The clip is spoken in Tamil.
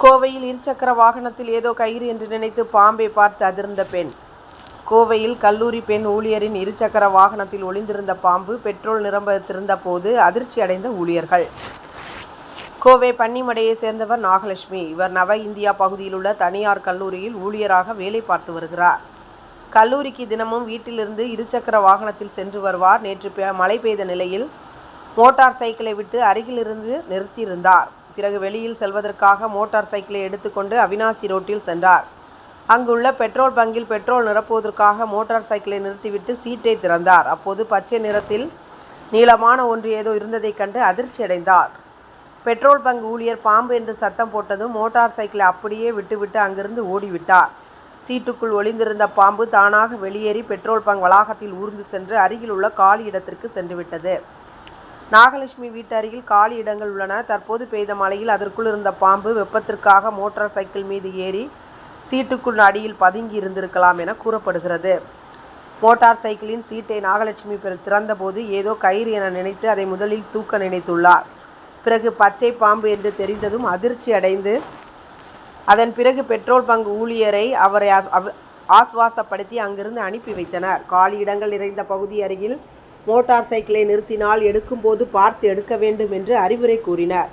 கோவையில் இருசக்கர வாகனத்தில் ஏதோ கயிறு என்று நினைத்து பாம்பை பார்த்து அதிர்ந்த பெண். கோவையில் கல்லூரி பெண் ஊழியரின் இருசக்கர வாகனத்தில் ஒளிந்திருந்த பாம்பு பெட்ரோல் நிரம்பத்திருந்த போது அதிர்ச்சி அடைந்த ஊழியர்கள். கோவை பன்னிமடையை சேர்ந்தவர் நாகலட்சுமி. இவர் நவ இந்தியா பகுதியில் உள்ள தனியார் கல்லூரியில் ஊழியராக வேலை பார்த்து வருகிறார். கல்லூரிக்கு தினமும் வீட்டிலிருந்து இருசக்கர வாகனத்தில் சென்று வருவார். நேற்று மழை பெய்த நிலையில் மோட்டார் சைக்கிளை விட்டு அருகிலிருந்து நிறுத்தியிருந்தார். பிறகு வெளியில் செல்வதற்காக மோட்டார் சைக்கிளை எடுத்துக்கொண்டு அவினாசி ரோட்டில் சென்றார். அங்குள்ள பெட்ரோல் பங்கில் பெட்ரோல் நிரப்புவதற்காக மோட்டார் சைக்கிளை நிறுத்திவிட்டு சீட்டை திறந்தார். அப்போது பச்சை நிறத்தில் நீளமான ஒன்று ஏதோ இருந்ததைக் கண்டு அதிர்ச்சி அடைந்தார். பெட்ரோல் பங்க் ஊழியர் பாம்பு என்று சத்தம் போட்டதும் மோட்டார் சைக்கிளை அப்படியே விட்டுவிட்டு அங்கிருந்து ஓடிவிட்டார். சீட்டுக்குள் ஒளிந்திருந்த பாம்பு தானாக வெளியேறி பெட்ரோல் பங்க் வளாகத்தில் ஊர்ந்து சென்று அருகில் உள்ள காலி இடத்திற்கு சென்றுவிட்டது. நாகலட்சுமி வீட்டு அருகில் காலி இடங்கள் உள்ளன. தற்போது பெய்த மழையில் அதற்குள் இருந்த பாம்பு வெப்பத்திற்காக மோட்டார் சைக்கிள் மீது ஏறி சீட்டுக்குள் அடியில் பதுங்கி இருந்திருக்கலாம் என கூறப்படுகிறது. மோட்டார் சைக்கிளின் சீட்டை நாகலட்சுமி பிற- திறந்தபோது ஏதோ கயிறு என நினைத்து அதை முதலில் தூக்க நினைத்துள்ளார். பிறகு பச்சை பாம்பு என்று தெரிந்ததும் அதிர்ச்சி அடைந்து அதன் பிறகு பெட்ரோல் பங்கு ஊழியரை அவரை ஆஸ்வாசப்படுத்தி அங்கிருந்து அனுப்பி வைத்தனர். காலி இடங்கள் நிறைந்த பகுதி அருகில் மோட்டார் சைக்கிளை நிறுத்தினால் எடுக்கும்போது பார்த்து எடுக்க வேண்டும் என்று அறிவுரை கூறினார்.